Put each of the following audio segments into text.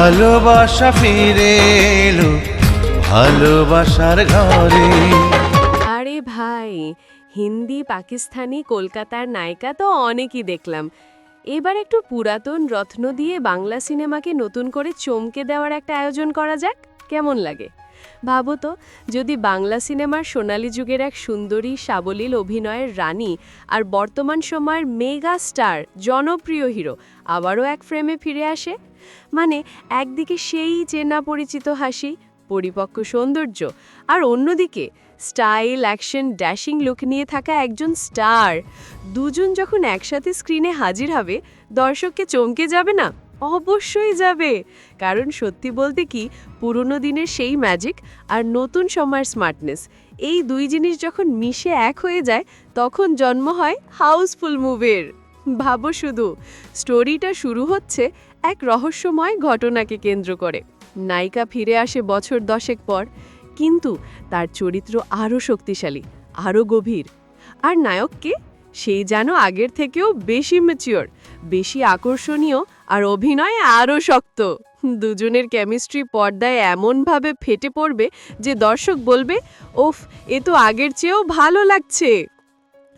ভালোবাসা ফিরে এলো ভালোবাসার ঘরে। আরে ভাই, হিন্দি, পাকিস্তানি, কলকাতার নায়িকা তো অনেকই দেখলাম। এবার একটু পুরাতন রত্ন দিয়ে বাংলা সিনেমাকে নতুন করে চমকে দেওয়ার একটা আয়োজন করা যাক, কেমন লাগে? ভাবো তো যদি বাংলা সিনেমার সোনালি যুগের এক সুন্দরী সাবলীল অভিনয়ের রানী আর বর্তমান সময়ের মেগা স্টার, জনপ্রিয় হিরো আবারও এক ফ্রেমে ফিরে আসে? মানে একদিকে সেই চেনা পরিচিত হাসি, পরিপক্ক সৌন্দর্য আর অন্যদিকে স্টাইল, অ্যাকশন, ড্যাশিং লুক নিয়ে থাকা একজন স্টার। দুজন যখন একসাথে স্ক্রিনে হাজির হবে, দর্শককে চমকে যাবে না? অবশ্যই যাবে। কারণ সত্যি বলতে কি, পুরনো দিনের সেই ম্যাজিক আর নতুন সময়ের স্মার্টনেস এই দুই জিনিস যখন মিশে এক হয়ে যায়, তখন জন্ম হয় হাউসফুল মুভির ভাবো শুধু স্টোরিটা শুরু হচ্ছে এক রহস্যময় ঘটনাকে কেন্দ্র করে। নায়িকা ফিরে আসে বছর দশেক পর, কিন্তু তার চরিত্র আরও শক্তিশালী, আরও গভীর। আর নায়ককে সেই যেন আগের থেকেও বেশি ম্যাচিওর বেশি আকর্ষণীয় আর অভিনয় আরও শক্ত। দুজনের কেমিস্ট্রি পর্দায় এমনভাবে ফেটে পড়বে যে দর্শক বলবে, ওফ, এ তো আগের চেয়েও ভালো লাগছে।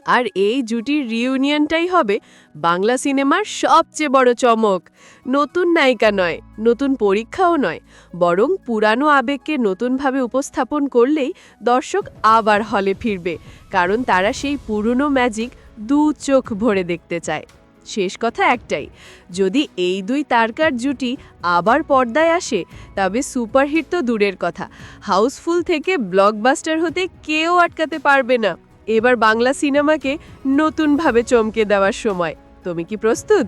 আর এই জুটির রিউনিয়নটাই হবে বাংলা সিনেমার সবচেয়ে বড় চমক। নতুন নায়িকা নয়, নতুন পরীক্ষাও নয়, বরং পুরানো আবেগকে নতুনভাবে উপস্থাপন করলেই দর্শক আবার হলে ফিরবে, কারণ তারা সেই পুরনো ম্যাজিক দু চোখ ভরে দেখতে চায়। শেষ কথা একটাই, যদি এই দুই তারকার জুটি আবার পর্দায় আসে, তবে সুপারহিট তো দূরের কথা। হাউসফুল থেকে ব্লকবাস্টার হতে কেউ আটকাতে পারবে না। এবার বাংলা সিনেমাকে নতুনভাবে চমকে দেওয়ার সময়। তুমি কি প্রস্তুত?